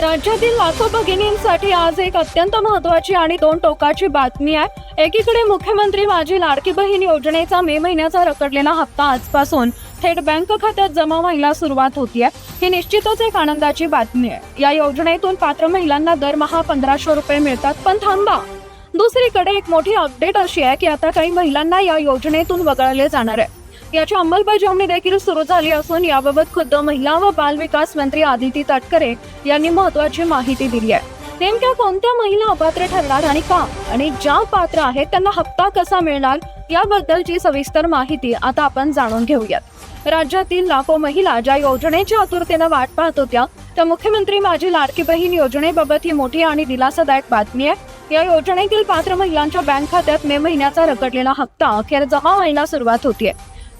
राज्यातील लाखो भगिनींसाठी आज एक अत्यंत महत्वाची आणि दोन टोकाची बातमी आहे. एकीकडे मुख्यमंत्री माझी लाडकी बहीण योजनेचा मे महिन्याचा रखडलेला हप्ता आजपासून थेट बँक खात्यात जमा व्हायला सुरुवात होतीये. ही निश्चितच एक आनंदाची बातमी आहे. या योजनेतून पात्र महिलांना दरमहा पंधराशे रुपये मिळतात. पण थांबा. दुसरीकडे एक मोठी अपडेट अशी आहे की आता काही महिलांना या योजनेतून वगळले जाणार आहे. याची अंमलबजावणी देखील सुरू झाली असून याबाबत खुद्द महिला व बाल विकास मंत्री आदिती तटकरे यांनी महत्वाची माहिती दिली आहे. नेमक्या कोणत्या महिला अपात्र ठरणार आणि का? आणि ज्या पात्र आहेत त्यांना हप्ता कसा मिळणार? याबद्दलची सविस्तर माहिती आता आपण जाणून घेऊयात. राज्यातील लाखो महिला ज्या योजनेच्या आतुरतेनं वाट पाहत होत्या त्या मुख्यमंत्री माझी लाडकी बहीण योजनेबाबत ही मोठी आणि दिलासादायक बातमी आहे. या योजनेतील पात्र महिलांच्या बँक खात्यात मे महिन्याचा रखडलेला हप्ता अखेर जमा व्हायला सुरुवात होतीये.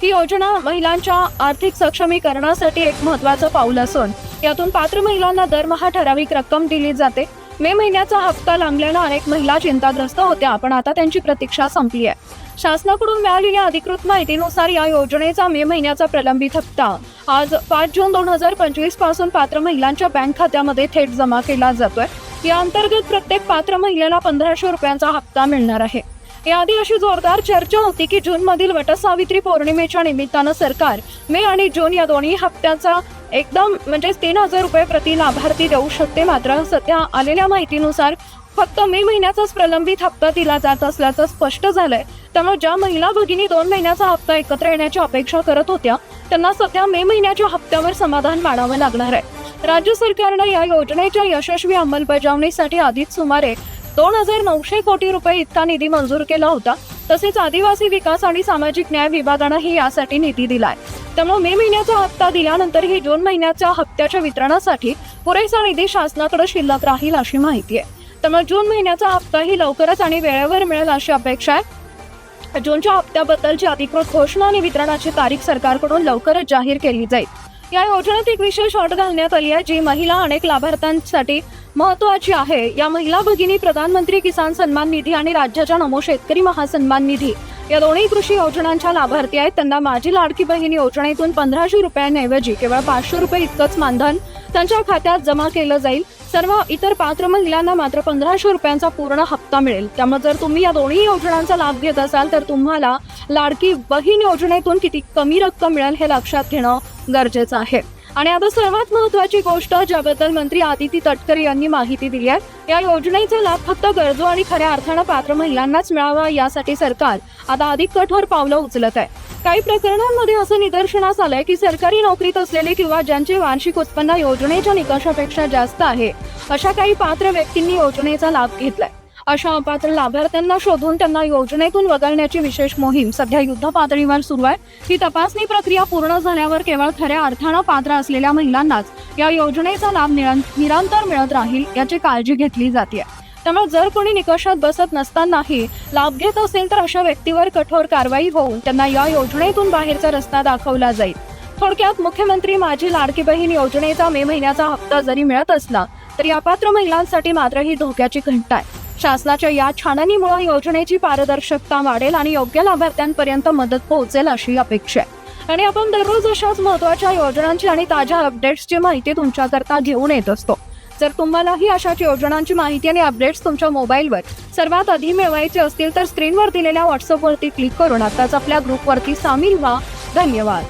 ही योजना महिलांच्या आर्थिक सक्षमीकरणासाठी एक महत्वाचं पाऊल असून यातून पात्र महिलांना दरमहा ठराविक रक्कम दिली जाते. मे महिन्याचा हप्ता लांबल्यानं अनेक महिला चिंताग्रस्त होत्या पण आता त्यांची प्रतीक्षा संपली आहे शासनाकडून मिळालेल्या अधिकृत माहितीनुसार या योजनेचा मे महिन्याचा प्रलंबित हप्ता आज पाच जून दोन हजार पंचवीसपासून पात्र महिलांच्या बँक खात्यामध्ये थेट जमा केला जातोय. या अंतर्गत प्रत्येक पात्र महिलेला पंधराशे रुपयांचा हप्ता मिळणार आहे. याआधी अशी जोरदार चर्चा होती की जून मधील वटसावित्री पौर्णिमेच्या निमित्तानं सरकार मे आणि जून या दोन्ही हप्त्याचा एकदम म्हणजे तीन हजार रुपये प्रति लाभार्थी देऊ शकते. मात्र सध्या आलेल्या माहितीनुसार फक्त मे महिन्याचाच प्रलंबित हप्ता दिला जात असल्याचं स्पष्ट झालंय. त्यामुळे ज्या महिला भगिनी दोन महिन्याचा हप्ता एकत्र येण्याची अपेक्षा करत होत्या त्यांना सध्या मे महिन्याच्या हप्त्यावर समाधान मानावं लागणार आहे. राज्य सरकारनं या योजनेच्या यशस्वी अंमलबजावणीसाठी आधीच सुमारे दोन हजार नऊशे कोटी रुपये इतका निधी मंजूर केला होता. तसेच आदिवासी विकास आणि सामाजिक न्याय विभागानंही यासाठी निधी दिलाय. त्यामुळे मे महिन्याचा हप्ता दिल्यानंतरही जून महिन्याच्या हप्त्याच्या वितरणासाठी पुरेसा निधी शासनाकडे शिल्लक राहील अशी माहिती आहे. त्यामुळे जून महिन्याचा हप्ताही लवकरच आणि वेळेवर मिळेल अशी अपेक्षा आहे. जूनच्या हप्त्याबद्दलची अधिकृत घोषणा आणि वितरणाची तारीख सरकारकडून लवकरच जाहीर केली जाईल. या योजनेत एक विशेष अट घालण्यात आली आहे जी महिला अनेक लाभार्थ्यांसाठी महत्वाची आहे. या महिला भगिनी प्रधानमंत्री किसान सन्मान निधी आणि राज्याच्या नमो शेतकरी महासन्मान निधी. या दोन्ही कृषी योजनांच्या लाभार्थी आहेत. त्यांना माझी लाडकी बहीण योजनेतून पंधराशे रुपयांऐवजी केवळ पाचशे रुपये इतकंच मानधन त्यांच्या खात्यात जमा केलं जाईल. सर्व इतर पात्र महिलांना मात्र पंधराशे रुपयांचा पूर्ण हप्ता मिळेल. त्यामुळे जर तुम्ही या दोन्ही योजनांचा लाभ घेत असाल तर तुम्हाला लाडकी बहीण योजनेतून किती कमी रक्कम मिळेल हे लक्षात घेणं गरजेचं आहे. आणि आता सर्वात महत्वाची गोष्ट ज्याबद्दल मंत्री आदिती तटकरे यांनी माहिती दिली आहे या योजनेचा लाभ फक्त गरजू आणि खऱ्या अर्थानं पात्र महिलांनाच मिळावा यासाठी सरकार आता अधिक कठोर पावलं उचलत आहे. काही प्रकरणांमध्ये असं निदर्शनास आलंय की सरकारी नोकरीत असलेले किंवा ज्यांचे वार्षिक उत्पन्न योजनेच्या निकषापेक्षा जास्त आहे अशा काही पात्र व्यक्तींनी योजनेचा लाभ घेतलाय. अशा अपात्र लाभार्थ्यांना शोधून त्यांना योजनेतून वगळण्याची विशेष मोहीम सध्या युद्ध पातळीवर सुरू आहे. ही तपासणी प्रक्रिया पूर्ण झाल्यावर केवळ खऱ्या अर्थानं पात्र असलेल्या महिलांनाच या योजनेचा लाभ निरं- निरंतर मिळत राहील याची काळजी घेतली जाते त्यामुळे जर कोणी निकषात बसत नसतानाही लाभ घेत असेल तर अशा व्यक्तीवर कठोर कारवाई होऊन त्यांना या योजनेतून बाहेरचा रस्ता दाखवला जाईल. थोडक्यात मुख्यमंत्री माझी लाडकी बहीण योजनेचा मे महिन्याचा हप्ता जरी मिळत असला तरी अपात्र महिलांसाठी मात्र ही धोक्याची घंटा आहे. शासनाच्या या छाननीमुळे योजनेची पारदर्शकता वाढेल आणि योग्य लाभार्थ्यांपर्यंत मदत पोहोचेल अशी अपेक्षा आहे. आणि आपण दररोज अशाच महत्त्वाच्या योजनांची आणि ताज्या अपडेट्सची माहिती तुमच्याकरता घेऊन येत असतो. जर तुम्हालाही अशाच योजनांची माहिती आणि अपडेट्स तुमच्या मोबाईलवर सर्वात आधी मिळवायचे असतील तर स्क्रीनवर दिलेल्या व्हॉट्सअपवरती क्लिक करून आताच आपल्या ग्रुपवरती सामील व्हा. धन्यवाद.